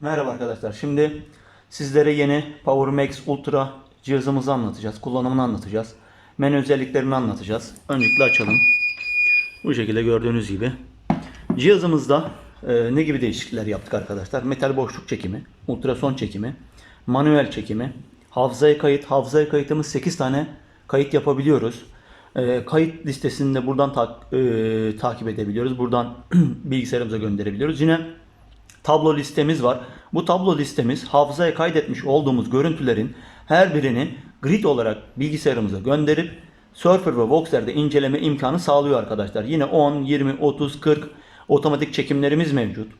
Merhaba arkadaşlar. Şimdi sizlere yeni Power Max Ultra cihazımızı anlatacağız. Kullanımını anlatacağız. Menü özelliklerini anlatacağız. Öncelikle açalım. Bu şekilde gördüğünüz gibi. Cihazımızda e, ne gibi değişiklikler yaptık arkadaşlar? Metal boşluk çekimi, ultrason çekimi, manuel çekimi, hafızaya kayıt. Hafızaya kayıtımız 8 tane kayıt yapabiliyoruz. E, kayıt listesini de buradan tak- e, takip edebiliyoruz. Buradan bilgisayarımıza gönderebiliyoruz. Yine tablo listemiz var. Bu tablo listemiz hafızaya kaydetmiş olduğumuz görüntülerin her birini grid olarak bilgisayarımıza gönderip Surfer ve Voxer'de inceleme imkanı sağlıyor arkadaşlar. Yine 10, 20, 30, 40 otomatik çekimlerimiz mevcut.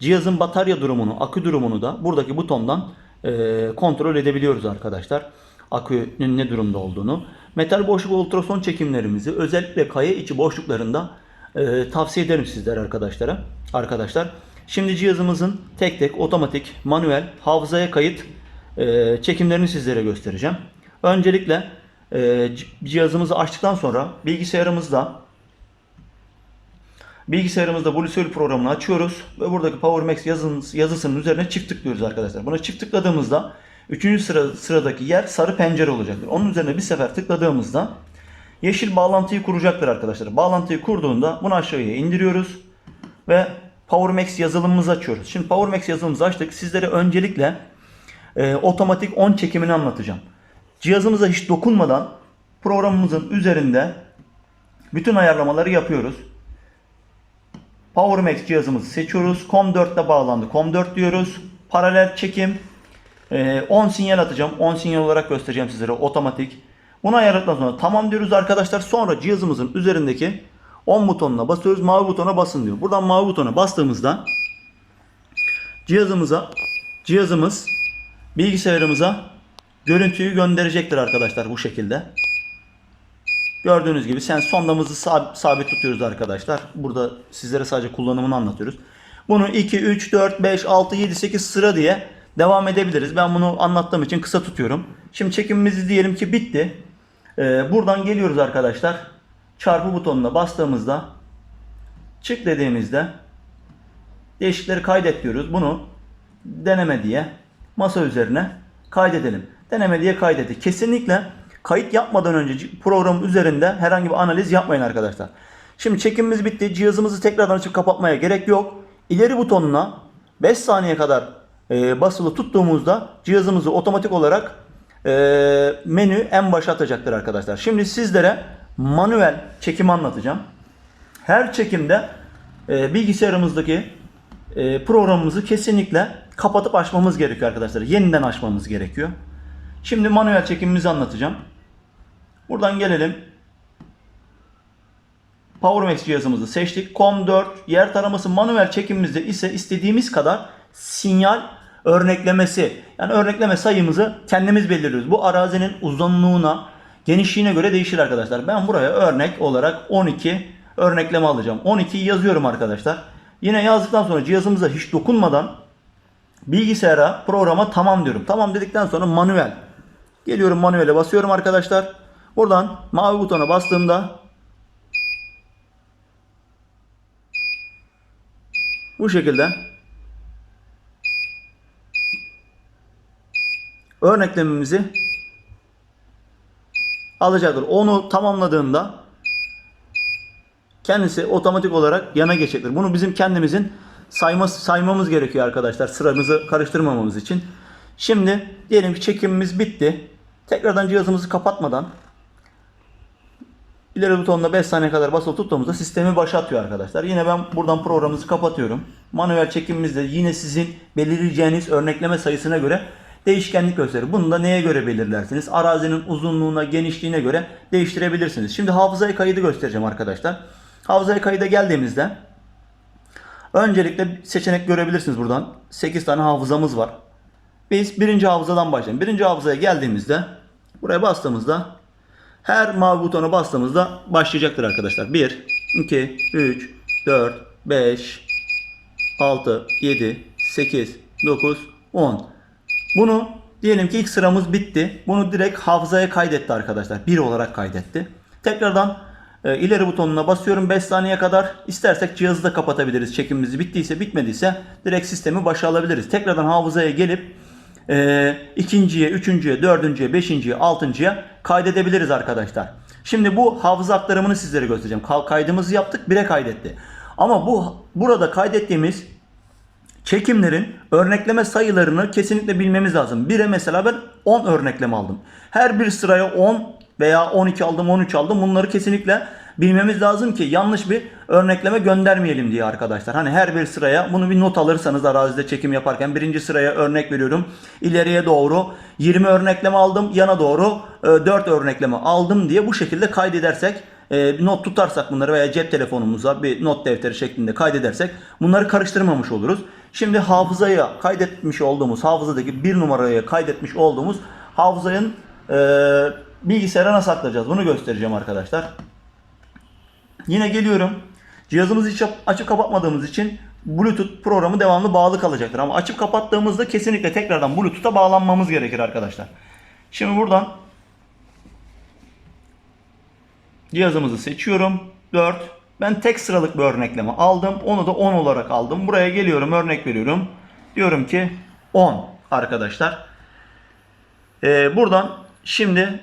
Cihazın batarya durumunu, akü durumunu da buradaki butondan e, kontrol edebiliyoruz arkadaşlar. Akünün ne durumda olduğunu. Metal boşluk ultrason çekimlerimizi özellikle kaya içi boşluklarında e, tavsiye ederim sizlere arkadaşlara. Arkadaşlar şimdi cihazımızın tek tek otomatik, manuel, hafızaya kayıt e, çekimlerini sizlere göstereceğim. Öncelikle e, cihazımızı açtıktan sonra bilgisayarımızda Bilgisayarımızda Bluesoil programını açıyoruz ve buradaki Power Max yazın- yazısının üzerine çift tıklıyoruz arkadaşlar. Buna çift tıkladığımızda 3. sıra, sıradaki yer sarı pencere olacaktır. Onun üzerine bir sefer tıkladığımızda yeşil bağlantıyı kuracaktır arkadaşlar. Bağlantıyı kurduğunda bunu aşağıya indiriyoruz ve Power Max yazılımımızı açıyoruz. Şimdi Power Max yazılımımızı açtık. Sizlere öncelikle e, otomatik on çekimini anlatacağım. Cihazımıza hiç dokunmadan programımızın üzerinde bütün ayarlamaları yapıyoruz. Power Max cihazımızı seçiyoruz. COM4 ile bağlandı. COM4 diyoruz. Paralel çekim. Ee, 10 sinyal atacağım. 10 sinyal olarak göstereceğim sizlere otomatik. Bunu ayarladıktan sonra tamam diyoruz arkadaşlar. Sonra cihazımızın üzerindeki 10 butonuna basıyoruz. Mavi butona basın diyor. Buradan mavi butona bastığımızda cihazımıza cihazımız bilgisayarımıza görüntüyü gönderecektir arkadaşlar bu şekilde. Gördüğünüz gibi sen sondamızı sab- sabit tutuyoruz arkadaşlar. Burada sizlere sadece kullanımını anlatıyoruz. Bunu 2, 3, 4, 5, 6, 7, 8 sıra diye devam edebiliriz. Ben bunu anlattığım için kısa tutuyorum. Şimdi çekimimiz diyelim ki bitti. Ee, buradan geliyoruz arkadaşlar. Çarpı butonuna bastığımızda çık dediğimizde değişikleri kaydet diyoruz. Bunu deneme diye masa üzerine kaydedelim. Deneme diye kaydetti. Kesinlikle kayıt yapmadan önce programın üzerinde herhangi bir analiz yapmayın arkadaşlar. Şimdi çekimimiz bitti. Cihazımızı tekrardan açıp kapatmaya gerek yok. İleri butonuna 5 saniye kadar e, basılı tuttuğumuzda cihazımızı otomatik olarak e, menü en başa atacaktır arkadaşlar. Şimdi sizlere manuel çekimi anlatacağım. Her çekimde e, bilgisayarımızdaki e, programımızı kesinlikle kapatıp açmamız gerekiyor arkadaşlar. Yeniden açmamız gerekiyor. Şimdi manuel çekimimizi anlatacağım. Buradan gelelim. PowerMax cihazımızı seçtik. COM4 yer taraması manuel çekimimizde ise istediğimiz kadar sinyal örneklemesi yani örnekleme sayımızı kendimiz belirliyoruz. Bu arazinin uzunluğuna, genişliğine göre değişir arkadaşlar. Ben buraya örnek olarak 12 örnekleme alacağım. 12'yi yazıyorum arkadaşlar. Yine yazdıktan sonra cihazımıza hiç dokunmadan bilgisayara, programa tamam diyorum. Tamam dedikten sonra manuel. Geliyorum manuele basıyorum arkadaşlar. Buradan mavi butona bastığımda bu şekilde örneklememizi alacaktır. Onu tamamladığında kendisi otomatik olarak yana geçecektir. Bunu bizim kendimizin sayma, saymamız gerekiyor arkadaşlar. Sıramızı karıştırmamamız için. Şimdi diyelim ki çekimimiz bitti. Tekrardan cihazımızı kapatmadan ileri butonuna 5 saniye kadar basılı tuttuğumuzda sistemi başlatıyor arkadaşlar. Yine ben buradan programımızı kapatıyorum. Manuel çekimimizde yine sizin belirleyeceğiniz örnekleme sayısına göre değişkenlik gösterir. Bunu da neye göre belirlersiniz? Arazinin uzunluğuna, genişliğine göre değiştirebilirsiniz. Şimdi hafızayı kaydı göstereceğim arkadaşlar. Hafızaya kayıda geldiğimizde öncelikle seçenek görebilirsiniz buradan. 8 tane hafızamız var. Biz birinci hafızadan başlayalım. Birinci hafızaya geldiğimizde buraya bastığımızda her mavi butona bastığımızda başlayacaktır arkadaşlar. 1, 2, 3, 4, 5, 6, 7, 8, 9, 10. Bunu diyelim ki ilk sıramız bitti. Bunu direkt hafızaya kaydetti arkadaşlar. 1 olarak kaydetti. Tekrardan E, ileri butonuna basıyorum 5 saniye kadar. İstersek cihazı da kapatabiliriz. Çekimimiz bittiyse bitmediyse direkt sistemi başa alabiliriz. Tekrardan hafızaya gelip e, ikinciye, üçüncüye, dördüncüye, beşinciye, altıncıya kaydedebiliriz arkadaşlar. Şimdi bu hafıza aktarımını sizlere göstereceğim. Ka- Kaydımızı yaptık, bire kaydetti. Ama bu burada kaydettiğimiz çekimlerin örnekleme sayılarını kesinlikle bilmemiz lazım. Bire mesela ben 10 örnekleme aldım. Her bir sıraya 10 veya 12 aldım, 13 aldım. Bunları kesinlikle bilmemiz lazım ki yanlış bir örnekleme göndermeyelim diye arkadaşlar. Hani her bir sıraya bunu bir not alırsanız arazide çekim yaparken birinci sıraya örnek veriyorum. İleriye doğru 20 örnekleme aldım, yana doğru e, 4 örnekleme aldım diye bu şekilde kaydedersek e, not tutarsak bunları veya cep telefonumuza bir not defteri şeklinde kaydedersek bunları karıştırmamış oluruz. Şimdi hafızaya kaydetmiş olduğumuz hafızadaki bir numaraya kaydetmiş olduğumuz hafızanın e, bilgisayara nasıl aktaracağız bunu göstereceğim arkadaşlar. Yine geliyorum. Cihazımızı hiç açıp kapatmadığımız için Bluetooth programı devamlı bağlı kalacaktır. Ama açıp kapattığımızda kesinlikle tekrardan Bluetooth'a bağlanmamız gerekir arkadaşlar. Şimdi buradan cihazımızı seçiyorum. 4. Ben tek sıralık bir örnekleme aldım. Onu da 10 olarak aldım. Buraya geliyorum örnek veriyorum. Diyorum ki 10 arkadaşlar. Ee, buradan şimdi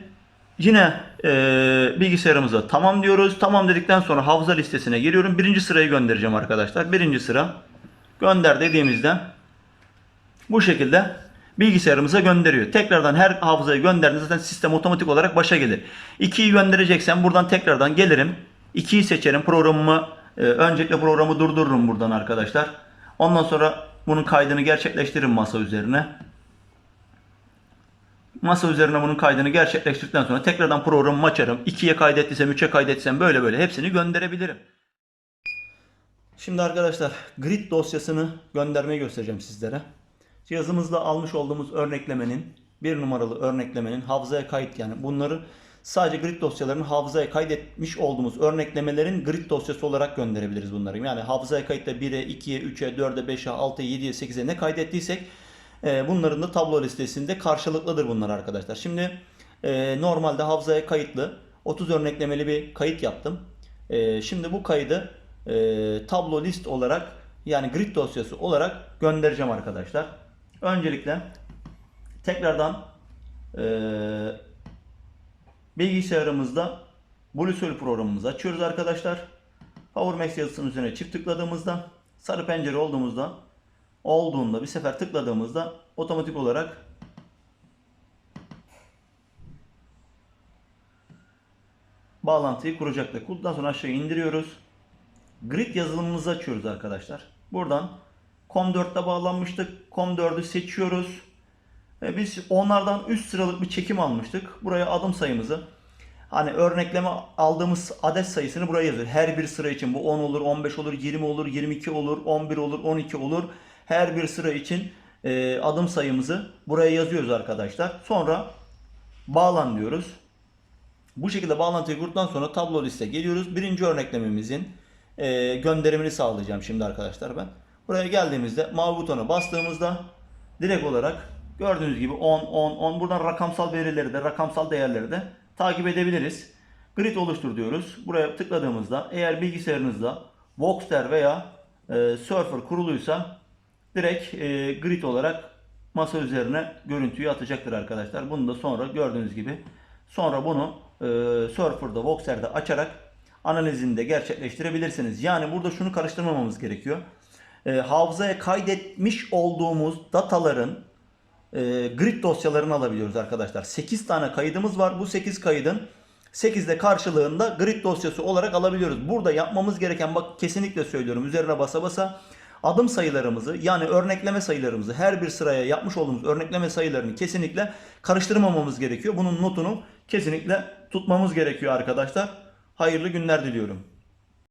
yine e, bilgisayarımıza tamam diyoruz. Tamam dedikten sonra hafıza listesine giriyorum. Birinci sırayı göndereceğim arkadaşlar. Birinci sıra gönder dediğimizde bu şekilde bilgisayarımıza gönderiyor. Tekrardan her hafızayı gönderdiğinde zaten sistem otomatik olarak başa gelir. 2'yi göndereceksen buradan tekrardan gelirim. 2'yi seçerim. Programımı e, öncelikle programı durdururum buradan arkadaşlar. Ondan sonra bunun kaydını gerçekleştiririm masa üzerine. Masa üzerine bunun kaydını gerçekleştirdikten sonra tekrardan programımı açarım. 2'ye kaydettiysem, 3'e kaydettiysem böyle böyle hepsini gönderebilirim. Şimdi arkadaşlar grid dosyasını göndermeyi göstereceğim sizlere. Cihazımızda almış olduğumuz örneklemenin bir numaralı örneklemenin hafızaya kayıt yani bunları sadece grid dosyalarını hafızaya kaydetmiş olduğumuz örneklemelerin grid dosyası olarak gönderebiliriz bunları. Yani hafızaya kayıtta 1'e, 2'ye, 3'e, 4'e, 5'e, 6'ya, 7'ye, 8'e ne kaydettiysek e, bunların da tablo listesinde karşılıklıdır bunlar arkadaşlar. Şimdi e, normalde hafızaya kayıtlı 30 örneklemeli bir kayıt yaptım. E, şimdi bu kaydı tablo list olarak yani grid dosyası olarak göndereceğim arkadaşlar. Öncelikle tekrardan bilgisayarımızda Bluetooth programımızı açıyoruz arkadaşlar. PowerMax yazısının üzerine çift tıkladığımızda sarı pencere olduğumuzda olduğunda bir sefer tıkladığımızda otomatik olarak bağlantıyı kuracaktır. Kurduktan sonra aşağı indiriyoruz. Grid yazılımımızı açıyoruz arkadaşlar. Buradan COM4'te bağlanmıştık. COM4'ü seçiyoruz. Ve biz onlardan üst sıralık bir çekim almıştık. Buraya adım sayımızı hani örnekleme aldığımız adet sayısını buraya yazıyor. Her bir sıra için bu 10 olur, 15 olur, 20 olur, 22 olur, 11 olur, 12 olur. Her bir sıra için e, adım sayımızı buraya yazıyoruz arkadaşlar. Sonra bağlan diyoruz. Bu şekilde bağlantıyı kurduktan sonra tablo liste geliyoruz. Birinci örneklememizin e, gönderimini sağlayacağım şimdi arkadaşlar ben. Buraya geldiğimizde mavi butona bastığımızda direkt olarak gördüğünüz gibi 10, 10, 10 buradan rakamsal verileri de rakamsal değerleri de takip edebiliriz. Grid oluştur diyoruz. Buraya tıkladığımızda eğer bilgisayarınızda Voxter veya e, Surfer kuruluysa direkt e, grid olarak masa üzerine görüntüyü atacaktır arkadaşlar. Bunu da sonra gördüğünüz gibi sonra bunu e, Surfer'da Voxter'da açarak analizini de gerçekleştirebilirsiniz. Yani burada şunu karıştırmamamız gerekiyor. E, hafızaya kaydetmiş olduğumuz dataların e, grid dosyalarını alabiliyoruz arkadaşlar. 8 tane kaydımız var. Bu 8 kaydın 8'de karşılığında grid dosyası olarak alabiliyoruz. Burada yapmamız gereken bak kesinlikle söylüyorum üzerine basa basa adım sayılarımızı yani örnekleme sayılarımızı her bir sıraya yapmış olduğumuz örnekleme sayılarını kesinlikle karıştırmamamız gerekiyor. Bunun notunu kesinlikle tutmamız gerekiyor arkadaşlar. Hayırlı günler diliyorum.